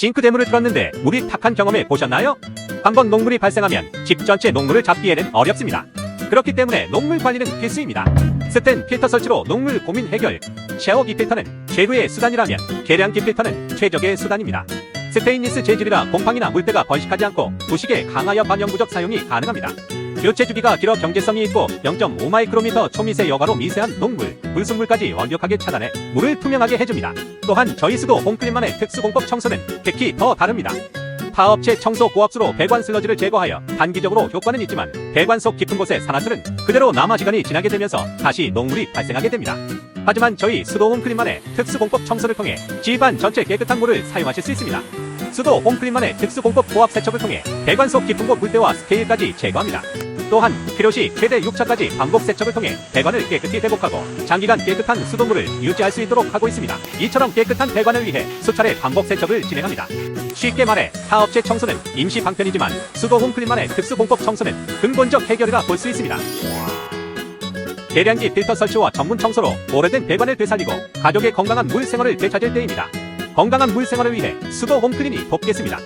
싱크대물을 틀었는데 물이 탁한 경험해 보셨나요? 한번 녹물이 발생하면 집 전체 녹물을 잡기에는 어렵습니다. 그렇기 때문에 녹물 관리는 필수입니다. 스텐 필터 설치로 녹물 고민 해결. 샤워기 필터는 최고의 수단이라면 계량기 필터는 최적의 수단입니다. 스테인리스 재질이라 곰팡이나 물때가 번식하지 않고 부식에 강하여 반영구적 사용이 가능합니다. 교체 주기가 길어 경제성이 있고 0.5 마이크로미터 초미세 여과로 미세한 녹물, 불순물까지 완벽하게 차단해 물을 투명하게 해줍니다. 또한 저희 수도 홈클린만의 특수공법 청소는 특히 더 다릅니다. 타업체 청소 고압수로 배관 슬러지를 제거하여 단기적으로 효과는 있지만 배관 속 깊은 곳의 산화수는 그대로 남아 시간이 지나게 되면서 다시 녹물이 발생하게 됩니다. 하지만 저희 수도 홈클린만의 특수공법 청소를 통해 집안 전체 깨끗한 물을 사용하실 수 있습니다. 수도 홈클린만의 특수공법 고압 세척을 통해 배관 속 깊은 곳 물때와 스테일까지 제거합니다. 또한 필요시 최대 6차까지 반복 세척을 통해 배관을 깨끗이 회복하고 장기간 깨끗한 수돗물을 유지할 수 있도록 하고 있습니다. 이처럼 깨끗한 배관을 위해 수차례 반복 세척을 진행합니다. 쉽게 말해 타업체 청소는 임시 방편이지만 수도 홈클린만의 특수 공법 청소는 근본적 해결이라 볼 수 있습니다. 계량기 필터 설치와 전문 청소로 오래된 배관을 되살리고 가족의 건강한 물 생활을 되찾을 때입니다. 건강한 물 생활을 위해 수도 홈클린이 돕겠습니다.